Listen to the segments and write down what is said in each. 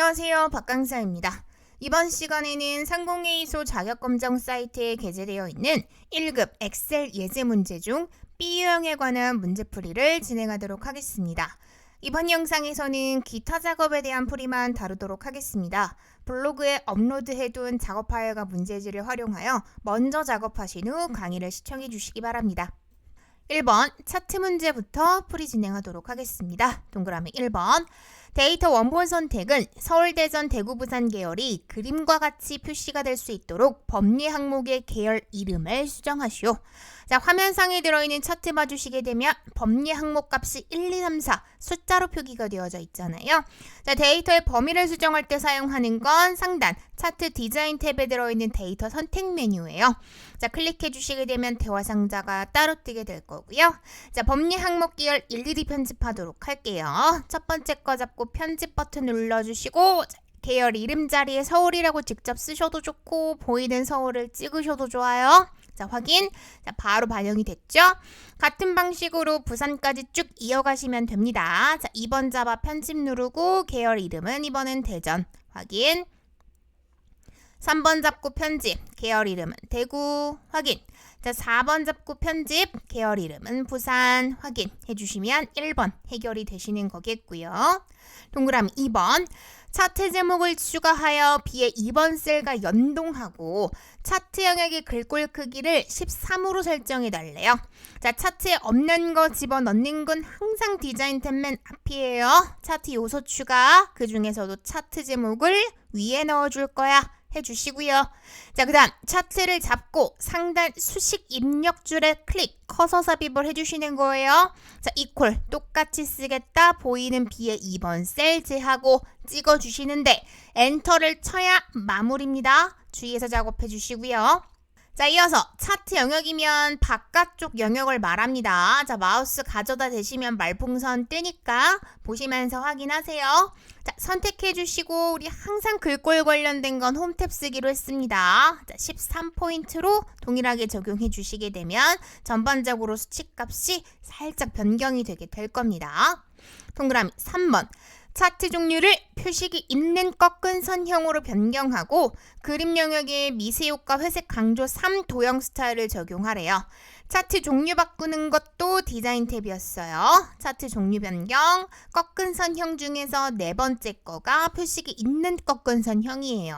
안녕하세요. 박강사입니다. 이번 시간에는 상공회의소 자격검정 사이트에 게재되어 있는 1급 엑셀 예제 문제 중 B유형에 관한 문제풀이를 진행하도록 하겠습니다. 이번 영상에서는 기타 작업에 대한 풀이만 다루도록 하겠습니다. 블로그에 업로드해둔 작업 파일과 문제지를 활용하여 먼저 작업하신 후 강의를 시청해 주시기 바랍니다. 1번 차트 문제부터 풀이 진행하도록 하겠습니다. 동그라미 1번 데이터 원본 선택은 서울, 대전, 대구, 부산 계열이 그림과 같이 표시가 될 수 있도록 법리 항목의 계열 이름을 수정하시오. 자, 화면상에 들어있는 차트 봐주시게 되면 법리 항목 값이 1, 2, 3, 4 숫자로 표기가 되어져 있잖아요. 자, 데이터의 범위를 수정할 때 사용하는 건 상단 차트 디자인 탭에 들어있는 데이터 선택 메뉴예요. 자, 클릭해 주시게 되면 대화 상자가 따로 뜨게 될 거고요. 자, 법리 항목 계열 일일이 편집하도록 할게요. 첫 번째 거 잡고 편집 버튼 눌러 주시고 자, 계열 이름 자리에 서울이라고 직접 쓰셔도 좋고 보이는 서울을 찍으셔도 좋아요. 자, 확인. 자, 바로 반영이 됐죠? 같은 방식으로 부산까지 쭉 이어가시면 됩니다. 자, 2번 잡아 편집 누르고 계열 이름은 이번엔 대전. 확인. 3번 잡고 편집. 계열 이름은 대구. 확인. 자, 4번 잡고 편집. 계열 이름은 부산. 확인. 해 주시면 1번 해결이 되시는 거겠고요. 동그라미 2번. 차트 제목을 추가하여 B의 2번 셀과 연동하고 차트 영역의 글꼴 크기를 13으로 설정해 달래요. 자, 차트에 없는 거 집어넣는 건 항상 디자인 탭맨 앞이에요. 차트 요소 추가. 그 중에서도 차트 제목을 위에 넣어줄 거야. 해주시고요. 자, 그 다음 차트를 잡고 상단 수식 입력줄에 클릭, 커서 삽입을 해주시는 거예요. 자, 이퀄 똑같이 쓰겠다 보이는 B의 2번 셀 제하고 찍어주시는데 엔터를 쳐야 마무리입니다. 주의해서 작업해 주시고요. 자, 이어서 차트 영역이면 바깥쪽 영역을 말합니다. 자, 마우스 가져다 대시면 말풍선 뜨니까 보시면서 확인하세요. 자, 선택해 주시고 우리 항상 글꼴 관련된 건 홈탭 쓰기로 했습니다. 자, 13포인트로 동일하게 적용해 주시게 되면 전반적으로 수치값이 살짝 변경이 되게 될 겁니다. 동그라미 3번. 차트 종류를 표식이 있는 꺾은 선형으로 변경하고 그림 영역에 미세 효과 회색 강조 3 도형 스타일을 적용하래요. 차트 종류 바꾸는 것도 디자인 탭이었어요. 차트 종류 변경, 꺾은 선형 중에서 네 번째 거가 표식이 있는 꺾은 선형이에요.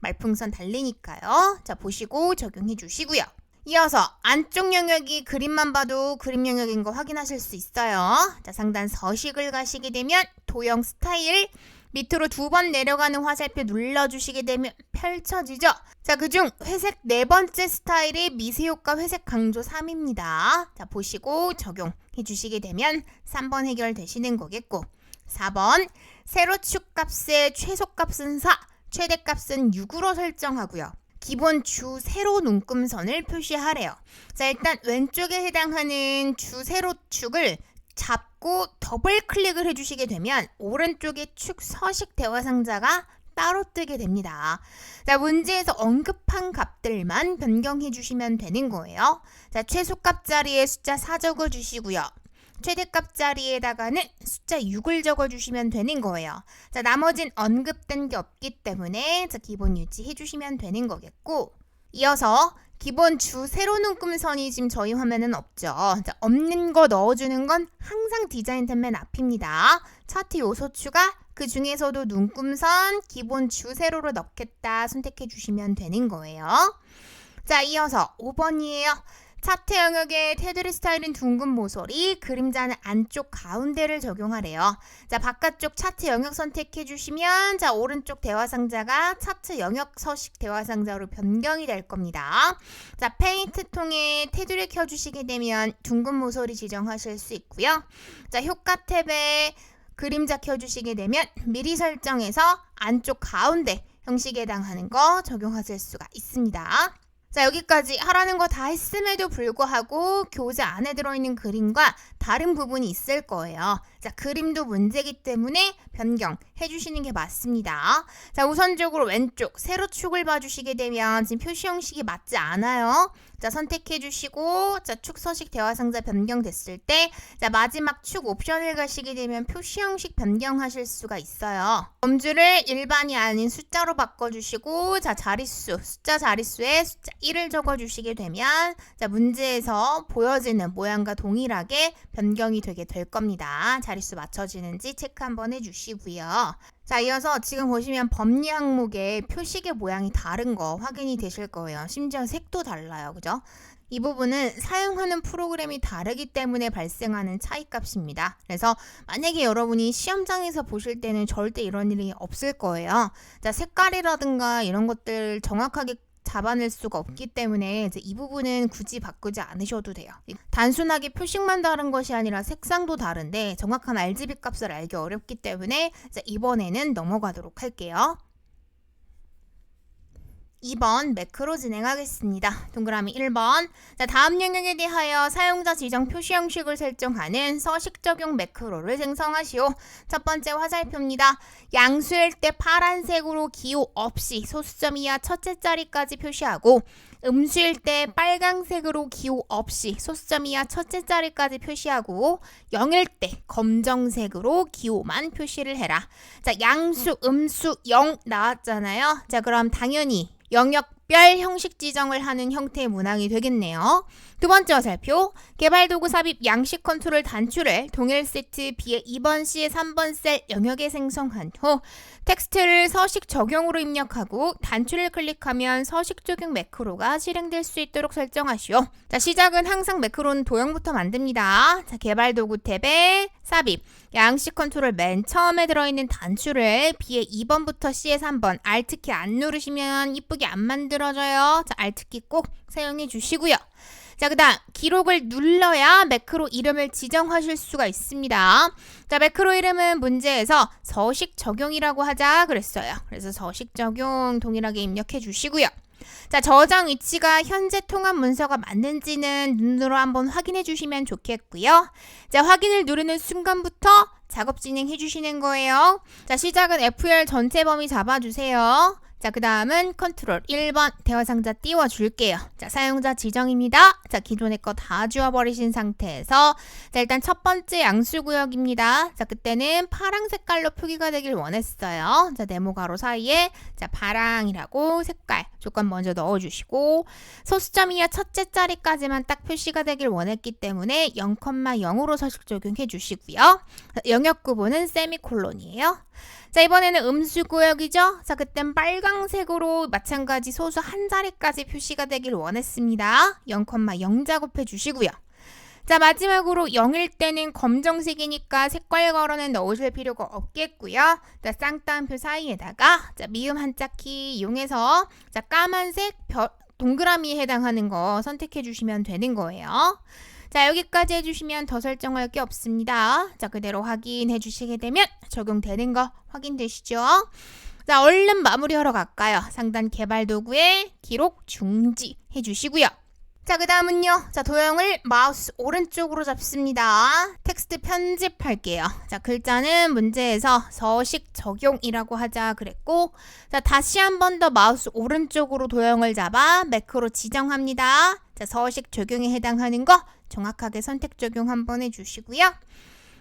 말풍선 달리니까요. 자, 보시고 적용해 주시고요. 이어서 안쪽 영역이 그림만 봐도 그림 영역인 거 확인하실 수 있어요. 자, 상단 서식을 가시게 되면 도형 스타일 밑으로 두 번 내려가는 화살표 눌러주시게 되면 펼쳐지죠. 자, 그중 회색 네 번째 스타일이 미세 효과 회색 강조 3입니다. 자, 보시고 적용해 주시게 되면 3번 해결되시는 거겠고 4번 세로축 값의 최소값은 4, 최대값은 6으로 설정하고요. 기본 주 세로 눈금선을 표시하래요. 자, 일단 왼쪽에 해당하는 주 세로 축을 잡고 더블 클릭을 해주시게 되면 오른쪽에 축 서식 대화 상자가 따로 뜨게 됩니다. 자, 문제에서 언급한 값들만 변경해 주시면 되는 거예요. 자, 최소값 자리에 숫자 4 적어 주시고요. 최대값 자리에다가는 숫자 6을 적어주시면 되는 거예요. 자, 나머진 언급된 게 없기 때문에 자, 기본 유지해 주시면 되는 거겠고 이어서 기본 주 세로 눈금선이 지금 저희 화면은 없죠. 자, 없는 거 넣어주는 건 항상 디자인 탭맨 앞입니다. 차트 요소 추가 그 중에서도 눈금선 기본 주 세로로 넣겠다 선택해 주시면 되는 거예요. 자, 이어서 5번이에요. 차트 영역의 테두리 스타일은 둥근 모서리, 그림자는 안쪽 가운데를 적용하래요. 자, 바깥쪽 차트 영역 선택해 주시면 자, 오른쪽 대화 상자가 차트 영역 서식 대화 상자로 변경이 될 겁니다. 자, 페인트 통에 테두리 켜 주시게 되면 둥근 모서리 지정하실 수 있고요. 자, 효과 탭에 그림자 켜 주시게 되면 미리 설정해서 안쪽 가운데 형식에 해당하는 거 적용하실 수가 있습니다. 자, 여기까지 하라는 거 다 했음에도 불구하고 교재 안에 들어있는 그림과 다른 부분이 있을 거예요. 자, 그림도 문제기 때문에 변경해 주시는 게 맞습니다. 자, 우선적으로 왼쪽 세로 축을 봐주시게 되면 지금 표시 형식이 맞지 않아요. 자, 선택해 주시고 자, 축 서식 대화 상자 변경됐을 때 자, 마지막 축 옵션을 가시게 되면 표시 형식 변경하실 수가 있어요. 범주를 일반이 아닌 숫자로 바꿔 주시고 자, 자릿수, 숫자 자릿수에 숫자 1을 적어 주시게 되면 자, 문제에서 보여지는 모양과 동일하게 변경이 되게 될 겁니다. 자 릿수 맞춰지는지 체크 한번 해 주시고요. 자, 이어서 지금 보시면 법리 항목의 표식의 모양이 다른 거 확인이 되실 거예요. 심지어 색도 달라요. 그죠? 이 부분은 사용하는 프로그램이 다르기 때문에 발생하는 차이 값입니다. 그래서 만약에 여러분이 시험장에서 보실 때는 절대 이런 일이 없을 거예요. 자, 색깔이라든가 이런 것들 정확하게 잡아낼 수가 없기 때문에 이제 이 부분은 굳이 바꾸지 않으셔도 돼요. 단순하게 표식만 다른 것이 아니라 색상도 다른데 정확한 RGB 값을 알기 어렵기 때문에 이번에는 넘어가도록 할게요. 2번 매크로 진행하겠습니다. 동그라미 1번. 자, 다음 영역에 대하여 사용자 지정 표시 형식을 설정하는 서식 적용 매크로를 생성하시오. 첫 번째 화살표입니다. 양수일 때 파란색으로 기호 없이 소수점 이하 첫째 자리까지 표시하고 음수일 때 빨강색으로 기호 없이 소수점 이하 첫째 자리까지 표시하고 0일 때 검정색으로 기호만 표시를 해라. 자, 양수, 음수, 0 나왔잖아요. 자, 그럼 당연히 영역별 형식 지정을 하는 형태의 문항이 되겠네요. 두 번째 화살표, 개발 도구 삽입 양식 컨트롤 단추를 동일 세트 B의 2번 C의 3번 셀 영역에 생성한 후 텍스트를 서식 적용으로 입력하고 단추를 클릭하면 서식 적용 매크로가 실행될 수 있도록 설정하시오. 자, 시작은 항상 매크로는 도형부터 만듭니다. 자, 개발 도구 탭에 삽입, 양식 컨트롤 맨 처음에 들어있는 단추를 B의 2번부터 C의 3번 Alt키 안 누르시면 이쁘게 안 만들어져요. 자, Alt키 꼭 사용해 주시고요. 자, 그 다음, 기록을 눌러야 매크로 이름을 지정하실 수가 있습니다. 자, 매크로 이름은 문제에서 서식 적용이라고 하자 그랬어요. 그래서 서식 적용 동일하게 입력해 주시고요. 자, 저장 위치가 현재 통합 문서가 맞는지는 눈으로 한번 확인해 주시면 좋겠고요. 자, 확인을 누르는 순간부터 작업 진행해 주시는 거예요. 자, 시작은 FL 전체 범위 잡아주세요. 자, 그 다음은 컨트롤 1번 대화 상자 띄워줄게요. 자, 사용자 지정입니다. 자, 기존의 거 다 지워버리신 상태에서 자, 일단 첫 번째 양수 구역입니다. 자, 그때는 파랑 색깔로 표기가 되길 원했어요. 자, 네모 가로 사이에 자, 파랑이라고 색깔 조건 먼저 넣어주시고 소수점 이하 첫째 자리까지만 딱 표시가 되길 원했기 때문에 0,0으로 서식 적용해 주시고요. 자, 영역 구분은 세미콜론이에요. 자, 이번에는 음수 구역이죠. 자, 그땐 빨강색으로 마찬가지 소수 한 자리까지 표시가 되길 원했습니다. 0,0 작업해 주시고요. 자, 마지막으로 0일 때는 검정색이니까 색깔 걸어는 넣으실 필요가 없겠고요. 자, 쌍따옴표 사이에다가 자, 미음 한자키 이용해서 자, 까만색 별, 동그라미에 해당하는 거 선택해 주시면 되는 거예요. 자, 여기까지 해주시면 더 설정할 게 없습니다. 자, 그대로 확인해 주시게 되면 적용되는 거 확인되시죠? 자, 얼른 마무리하러 갈까요? 상단 개발 도구에 기록 중지 해주시고요. 자, 그 다음은요. 자, 도형을 마우스 오른쪽으로 잡습니다. 텍스트 편집할게요. 자, 글자는 문제에서 서식 적용이라고 하자 그랬고, 자, 다시 한 번 더 마우스 오른쪽으로 도형을 잡아 매크로 지정합니다. 자, 서식 적용에 해당하는 거 정확하게 선택 적용 한번 해주시고요.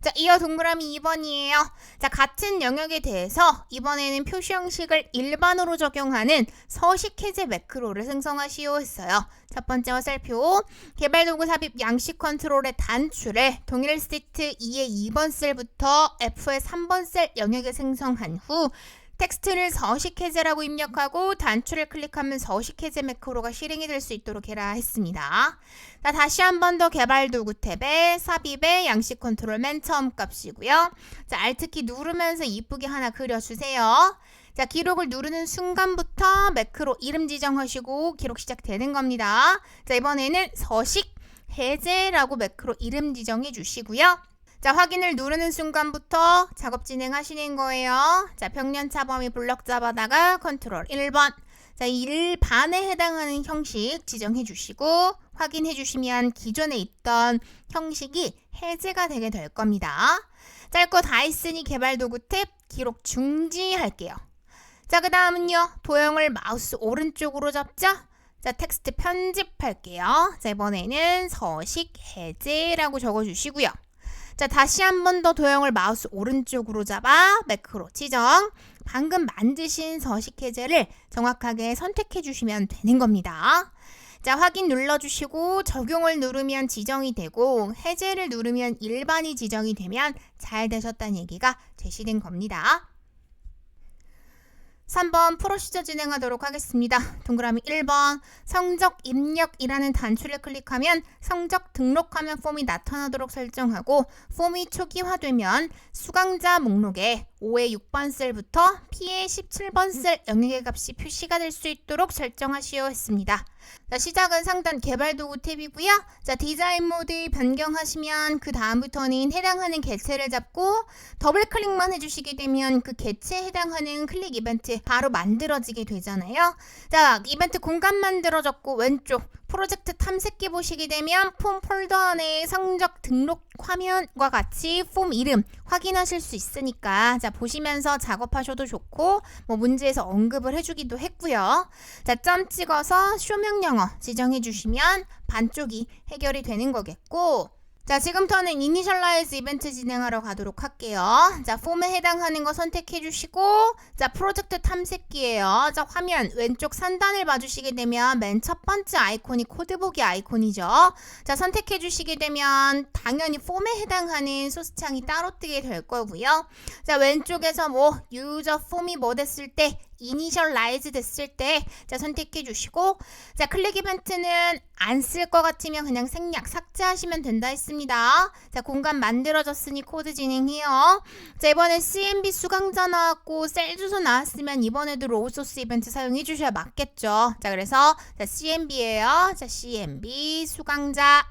자, 이어 동그라미 2번이에요. 자, 같은 영역에 대해서 이번에는 표시 형식을 일반으로 적용하는 서식 해제 매크로를 생성하시오 했어요. 첫 번째 화살표, 개발 도구 삽입 양식 컨트롤의 단추를 동일 시트 2의 2번 셀부터 F의 3번 셀 영역에 생성한 후 텍스트를 서식 해제라고 입력하고 단추를 클릭하면 서식 해제 매크로가 실행이 될 수 있도록 해라 했습니다. 자, 다시 한 번 더 개발 도구 탭에 삽입의 양식 컨트롤 맨 처음 값이고요. 자, Alt키 누르면서 이쁘게 하나 그려주세요. 자, 기록을 누르는 순간부터 매크로 이름 지정하시고 기록 시작되는 겁니다. 자, 이번에는 서식 해제라고 매크로 이름 지정해 주시고요. 자, 확인을 누르는 순간부터 작업 진행하시는 거예요. 자, 평년차 범위 블럭 잡아다가 컨트롤 1번. 자, 1반에 해당하는 형식 지정해 주시고 확인해 주시면 기존에 있던 형식이 해제가 되게 될 겁니다. 짧고 다 했으니 개발 도구 탭 기록 중지할게요. 자, 그 다음은요. 도형을 마우스 오른쪽으로 잡죠. 자, 텍스트 편집할게요. 자, 이번에는 서식 해제라고 적어 주시고요. 자, 다시 한 번 더 도형을 마우스 오른쪽으로 잡아 매크로 지정. 방금 만드신 서식 해제를 정확하게 선택해 주시면 되는 겁니다. 자, 확인 눌러주시고 적용을 누르면 지정이 되고 해제를 누르면 일반이 지정이 되면 잘 되셨다는 얘기가 제시된 겁니다. 3번 프로시저 진행하도록 하겠습니다. 동그라미 1번 성적 입력이라는 단추를 클릭하면 성적 등록하면 폼이 나타나도록 설정하고 폼이 초기화되면 수강자 목록에 5의 6번 셀부터 P의 17번 셀 영역의 값이 표시가 될 수 있도록 설정하시오 했습니다. 자, 시작은 상단 개발 도구 탭이고요. 자, 디자인 모드 변경하시면 그 다음부터는 해당하는 개체를 잡고 더블 클릭만 해주시게 되면 그 개체에 해당하는 클릭 이벤트 바로 만들어지게 되잖아요. 자, 이벤트 공간 만들어졌고 왼쪽 프로젝트 탐색기 보시게 되면 폼 폴더 안에 성적 등록 화면과 같이 폼 이름 확인하실 수 있으니까 자 보시면서 작업하셔도 좋고 뭐 문제에서 언급을 해주기도 했고요. 자 점 찍어서 쇼 명령어 지정해 주시면 반쪽이 해결이 되는 거겠고 자, 지금부터는 이니셜라이즈 이벤트 진행하러 가도록 할게요. 자, 폼에 해당하는 거 선택해 주시고, 자, 프로젝트 탐색기예요. 자, 화면 왼쪽 상단을 봐주시게 되면 맨 첫 번째 아이콘이 코드 보기 아이콘이죠. 자, 선택해 주시게 되면 당연히 폼에 해당하는 소스창이 따로 뜨게 될 거고요. 자, 왼쪽에서 뭐 유저 폼이 뭐 됐을 때 이니셜라이즈 됐을 때 자, 선택해 주시고 자, 클릭 이벤트는 안 쓸 것 같으면 그냥 생략 삭제하시면 된다 했습니다. 자, 공간 만들어졌으니 코드 진행해요. 자, 이번에 CMB 수강자 나왔고 셀 주소 나왔으면 이번에도 로우 소스 이벤트 사용해 주셔야 맞겠죠. 자, 그래서 자, CMB예요. 자, CMB 수강자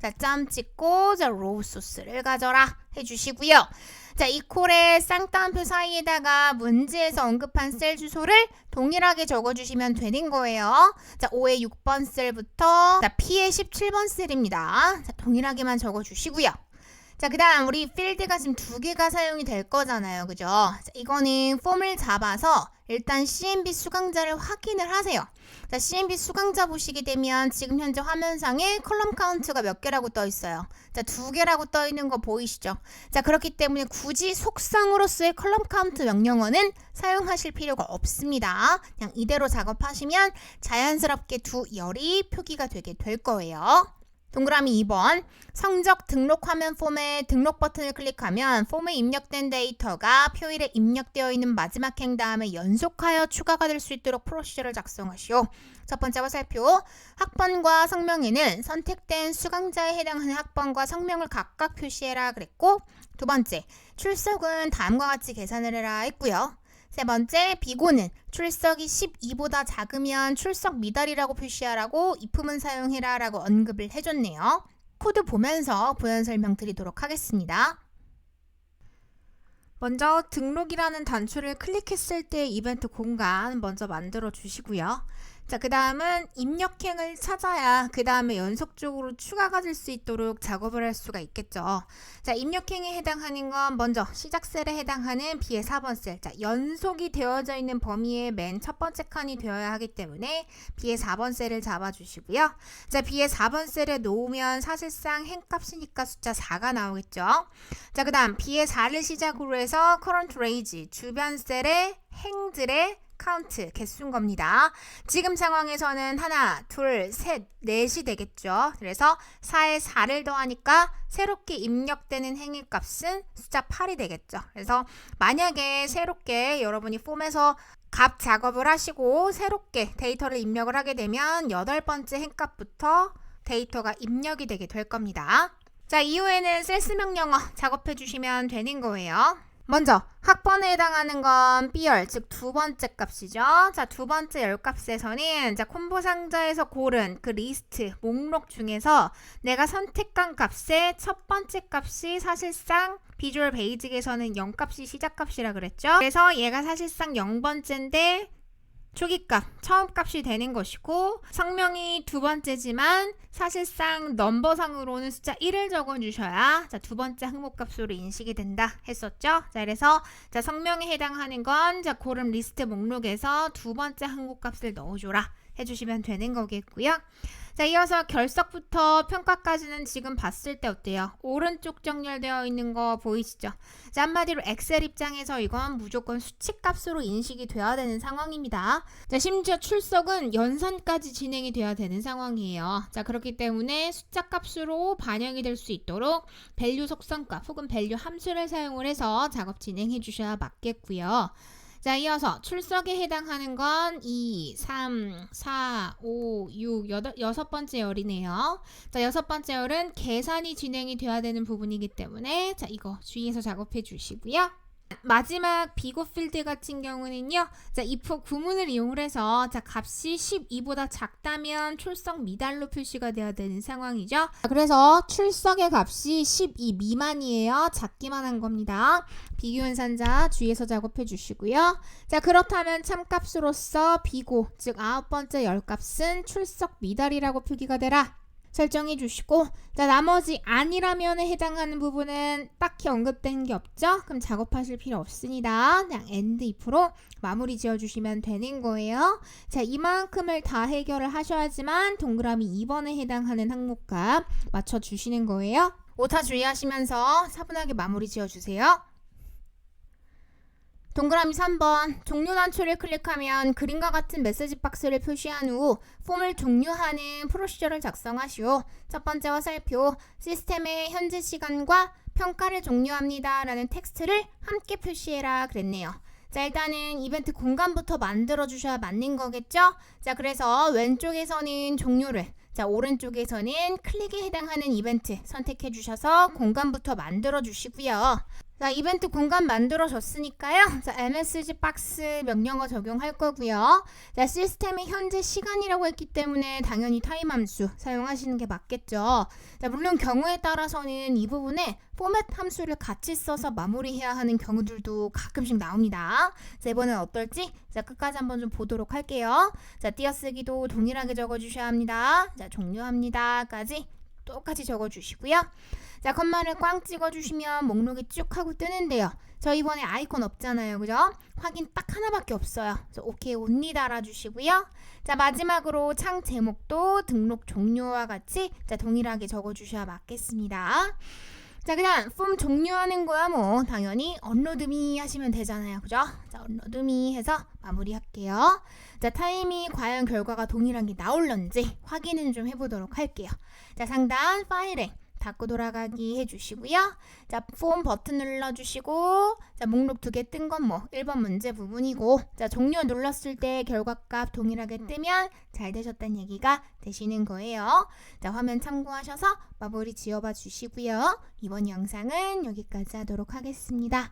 자, 점 찍고 자, 로우 소스를 가져라 해 주시고요. 자, 이 콜의 쌍따옴표 사이에다가 문제에서 언급한 셀 주소를 동일하게 적어주시면 되는 거예요. 자, 5의 6번 셀부터 자, P의 17번 셀입니다. 자, 동일하게만 적어주시고요. 자, 그 다음 우리 필드가 지금 두 개가 사용이 될 거잖아요. 그죠? 자, 이거는 폼을 잡아서 일단 CMB 수강자를 확인을 하세요. 자, CMB 수강자 보시게 되면 지금 현재 화면상에 컬럼 카운트가 몇 개라고 떠 있어요. 자, 두 개라고 떠 있는 거 보이시죠? 자, 그렇기 때문에 굳이 속상으로서의 컬럼 카운트 명령어는 사용하실 필요가 없습니다. 그냥 이대로 작업하시면 자연스럽게 두 열이 표기가 되게 될 거예요. 동그라미 2번 성적 등록 화면 폼에 등록 버튼을 클릭하면 폼에 입력된 데이터가 표일에 입력되어 있는 마지막 행 다음에 연속하여 추가가 될 수 있도록 프로시저를 작성하시오. 첫 번째 화살표 학번과 성명에는 선택된 수강자에 해당하는 학번과 성명을 각각 표시해라 그랬고 두 번째 출석은 다음과 같이 계산을 해라 했고요. 세 번째, 비고는 출석이 12보다 작으면 출석 미달이라고 표시하라고 이품은 사용해라 라고 언급을 해줬네요. 코드 보면서 부연 설명 드리도록 하겠습니다. 먼저 등록이라는 단추를 클릭했을 때 이벤트 공간 먼저 만들어 주시고요. 자, 그 다음은 입력행을 찾아야 그 다음에 연속적으로 추가가 될 수 있도록 작업을 할 수가 있겠죠. 자, 입력행에 해당하는 건 먼저 시작 셀에 해당하는 B의 4번 셀. 자, 연속이 되어져 있는 범위의 맨 첫 번째 칸이 되어야 하기 때문에 B의 4번 셀을 잡아주시고요. 자, B의 4번 셀에 놓으면 사실상 행값이니까 숫자 4가 나오겠죠. 자, 그 다음 B의 4를 시작으로 해서 current range, 주변 셀의 행들의 카운트 개수인 겁니다. 지금 상황에서는 하나, 둘, 셋, 넷이 되겠죠. 그래서 4에 4를 더하니까 새롭게 입력되는 행위 값은 숫자 8이 되겠죠. 그래서 만약에 새롭게 여러분이 폼에서 값 작업을 하시고 새롭게 데이터를 입력을 하게 되면 여덟 번째 행값부터 데이터가 입력이 되게 될 겁니다. 자, 이후에는 셀스 명령어 작업해 주시면 되는 거예요. 먼저 학번에 해당하는 건 B열 즉 두 번째 값이죠. 자, 두 번째 열 값에서는 자, 콤보 상자에서 고른 그 리스트 목록 중에서 내가 선택한 값의 첫 번째 값이 사실상 비주얼 베이직에서는 0값이 시작 값이라 그랬죠. 그래서 얘가 사실상 0번째인데 초기값, 처음 값이 되는 것이고 성명이 두 번째지만 사실상 넘버상으로는 숫자 1을 적어주셔야 자, 두 번째 항목값으로 인식이 된다 했었죠. 자, 그래서 자, 성명에 해당하는 건 자, 고름 리스트 목록에서 두 번째 항목값을 넣어줘라 해주시면 되는 거겠고요. 자, 이어서 결석부터 평가까지는 지금 봤을 때 어때요? 오른쪽 정렬되어 있는 거 보이시죠? 자, 한마디로 엑셀 입장에서 이건 무조건 수치값으로 인식이 돼야 되는 상황입니다. 자, 심지어 출석은 연산까지 진행이 돼야 되는 상황이에요. 자, 그렇기 때문에 숫자 값으로 반영이 될 수 있도록 밸류 속성값 혹은 밸류 함수를 사용을 해서 작업 진행해 주셔야 맞겠고요. 자, 이어서 출석에 해당하는 건 2, 3, 4, 5, 6, 여덟, 여섯 번째 열이네요. 자, 여섯 번째 열은 계산이 진행이 돼야 되는 부분이기 때문에 자, 이거 주의해서 작업해 주시고요. 마지막 비고 필드 같은 경우는요. 자, if 구문을 이용을 해서 자, 값이 12보다 작다면 출석 미달로 표시가 되어야 되는 상황이죠. 자, 그래서 출석의 값이 12 미만이에요. 작기만 한 겁니다. 비교연산자 주의해서 작업해 주시고요. 자, 그렇다면 참값으로서 비고 즉 아홉 번째 열 값은 출석 미달이라고 표기가 되라. 설정해 주시고 자 나머지 아니라면에 해당하는 부분은 딱히 언급된 게 없죠? 그럼 작업하실 필요 없습니다. 그냥 end if로 마무리 지어 주시면 되는 거예요. 자 이만큼을 다 해결을 하셔야지만 동그라미 2번에 해당하는 항목값 맞춰 주시는 거예요. 오타 주의하시면서 차분하게 마무리 지어 주세요. 동그라미 3번 종료 단추를 클릭하면 그림과 같은 메시지 박스를 표시한 후 폼을 종료하는 프로시저를 작성하시오. 첫 번째 화살표 시스템의 현재 시간과 평가를 종료합니다 라는 텍스트를 함께 표시해라 그랬네요. 자 일단은 이벤트 공간부터 만들어 주셔야 맞는 거겠죠? 자 그래서 왼쪽에서는 종료를 자 오른쪽에서는 클릭에 해당하는 이벤트 선택해 주셔서 공간부터 만들어 주시고요. 자, 이벤트 공간 만들어졌으니까요. 자, MSG 박스 명령어 적용할 거고요. 자, 시스템의 현재 시간이라고 했기 때문에 당연히 타임 함수 사용하시는 게 맞겠죠. 자, 물론 경우에 따라서는 이 부분에 포맷 함수를 같이 써서 마무리해야 하는 경우들도 가끔씩 나옵니다. 자, 이번엔 어떨지 자, 끝까지 한번 좀 보도록 할게요. 자, 띄어쓰기도 동일하게 적어주셔야 합니다. 자, 종료합니다까지 똑같이 적어주시고요. 자, 컴마를 꽝 찍어주시면 목록이 쭉 하고 뜨는데요. 저 이번에 아이콘 없잖아요. 그죠? 확인 딱 하나밖에 없어요. 그래서 오케이 온리 달아주시고요. 자, 마지막으로 창 제목도 등록 종료와 같이 자, 동일하게 적어주셔야 맞겠습니다. 자, 그냥 폼 종료하는 거야 뭐 당연히 업로드미 하시면 되잖아요. 그죠? 자, 업로드미 해서 마무리할게요. 자, 타임이 과연 결과가 동일한 게 나올런지 확인은 좀 해보도록 할게요. 자, 상단 파일에 닫고 돌아가기 해주시고요. 자, 폼 버튼 눌러주시고, 자, 목록 두 개 뜬 건 뭐 1번 문제 부분이고, 자, 종료 눌렀을 때 결과값 동일하게 뜨면 잘 되셨다는 얘기가 되시는 거예요. 자, 화면 참고하셔서 마무리 지어봐 주시고요. 이번 영상은 여기까지 하도록 하겠습니다.